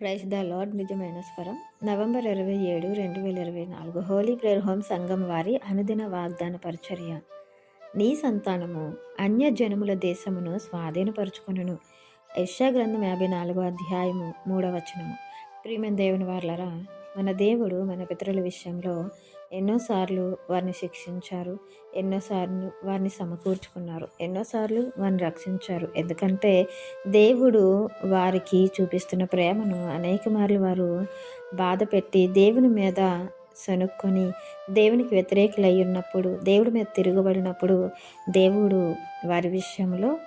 Praise the lord నిజమైన స్వరం. November ఇరవై ఏడు రెండు వేల ఇరవై నాలుగు. హోలీ ప్రేయర్ హోమ్ సంఘం వారి అనుదిన వాగ్దాన పరిచర్య. నీ సంతానము అన్యజనముల దేశమును స్వాధీనపరుచుకొనును. యశా గ్రంథం యాభై నాలుగో అధ్యాయము మూడవచనము ప్రియమైన దేవుని వార్లరా మన దేవుడు మన పితరుల విషయంలో ఎన్నోసార్లు వారిని శిక్షించారు ఎన్నోసార్లు వారిని సమకూర్చుకున్నారు ఎన్నోసార్లు వారిని రక్షించారు. ఎందుకంటే దేవుడు వారికి చూపిస్తున్న ప్రేమను అనేక మార్లు వారు బాధ పెట్టి దేవుని మీద సనుక్కొని దేవునికి వ్యతిరేకులై ఉన్నప్పుడు దేవుడి మీద తిరగబడినప్పుడు దేవుడు వారి విషయంలో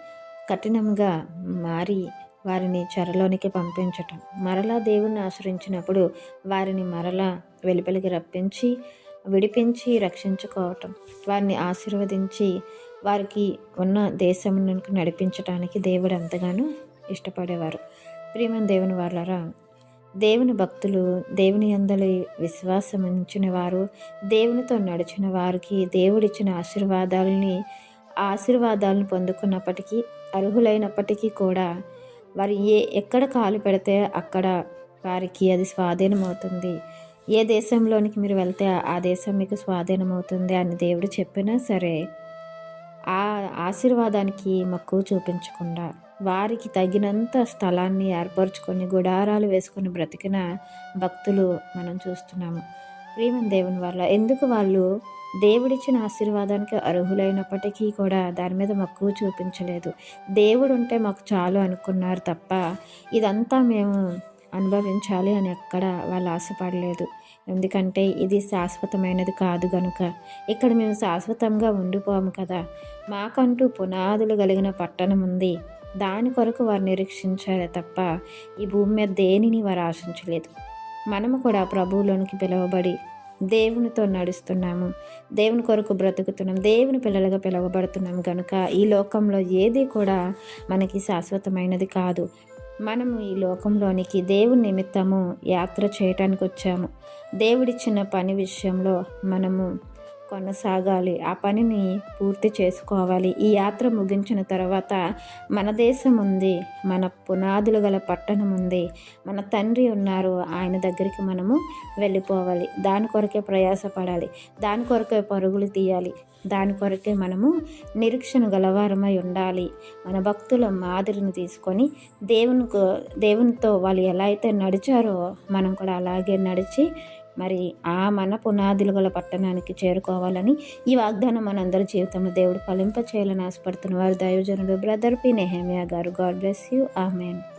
కఠినంగా మారి వారిని చెరలోనికి పంపించటం. మరలా దేవుణ్ణి ఆశ్రయించినప్పుడు వారిని మరలా వెలుపలికి రప్పించి విడిపించి రక్షించుకోవటం. వారిని ఆశీర్వదించి వారికి ఉన్న దేశమునకు నడిపించటానికి దేవుడు ఎంతగానో ఇష్టపడేవారు. ప్రియమైన దేవుని వాళ్ళరా దేవుని భక్తులు దేవుని అందలి విశ్వాసం ఉంచిన వారు దేవునితో నడిచిన వారికి దేవుడిచ్చిన ఆశీర్వాదాలని ఆశీర్వాదాలను పొందుకున్నప్పటికీ అర్హులైనప్పటికీ కూడా వారు ఏ ఎక్కడ కాలు పెడితే అక్కడ వారికి అది స్వాధీనమవుతుంది. ఏ దేశంలోనికి మీరు వెళ్తే ఆ దేశం మీకు స్వాధీనమవుతుంది అని దేవుడు చెప్పినా సరే ఆ ఆశీర్వాదానికి మక్కువ చూపించకుండా వారికి తగినంత స్థలాన్ని ఏర్పరచుకొని గుడారాలు వేసుకొని బ్రతికిన భక్తులు మనం చూస్తున్నాము. ప్రియమైన దేవుని వల్ల. ఎందుకు వాళ్ళు దేవుడిచ్చిన ఆశీర్వాదానికి అర్హులైనప్పటికీ కూడా దాని మీద మక్కువ చూపించలేదు. దేవుడు ఉంటే మాకు చాలు అనుకున్నారు తప్ప ఇదంతా మేము అనుభవించాలి అని ఎక్కడ వాళ్ళు ఆశపడలేదు. ఎందుకంటే ఇది శాశ్వతమైనది కాదు గనుక. ఇక్కడ మేము శాశ్వతంగా ఉండిపోము కదా. మాకంటూ పునాదులు కలిగిన పట్టణం ఉంది. దాని కొరకు వారు నిరీక్షించారే తప్ప ఈ భూమి మీద దేనిని వారు ఆశించలేదు. మనము కూడా ప్రభువులోనికి పిలువబడి దేవునితో నడుస్తున్నాము. దేవుని కొరకు బ్రతుకుతున్నాం. దేవుని పిల్లలుగా పిలువబడుతున్నాం కనుక ఈ లోకంలో ఏది కూడా మనకి శాశ్వతమైనది కాదు. మనము ఈ లోకంలోనికి దేవుని నిమిత్తము యాత్ర చేయటానికి వచ్చాము. దేవుడిచ్చిన పని విషయంలో మనము కొనసాగాలి. ఆ పనిని పూర్తి చేసుకోవాలి. ఈ యాత్ర ముగించిన తర్వాత మన దేశం ఉంది. మన పునాదులు గల పట్టణం ఉంది. మన తండ్రి ఉన్నారు. ఆయన దగ్గరికి మనము వెళ్ళిపోవాలి. దాని కొరకే ప్రయాసపడాలి. దాని కొరకే పరుగులు తీయాలి. దాని కొరకే మనము నిరీక్షణ గలవారమై ఉండాలి. మన భక్తుల మాదిరిని తీసుకొని దేవుని దేవునితో వాళ్ళు ఎలా అయితే నడిచారో మనం కూడా అలాగే నడిచి మరి ఆ మన పునాదులు గల పట్టణానికి చేరుకోవాలని ఈ వాగ్దానం మనందరి జీవితంలో దేవుడు ఫలింప చేయాలని ఆశపడుతున్న వారు దైవజనుడు బ్రదర్ పి నెహమియా గారు. God bless you. Amen.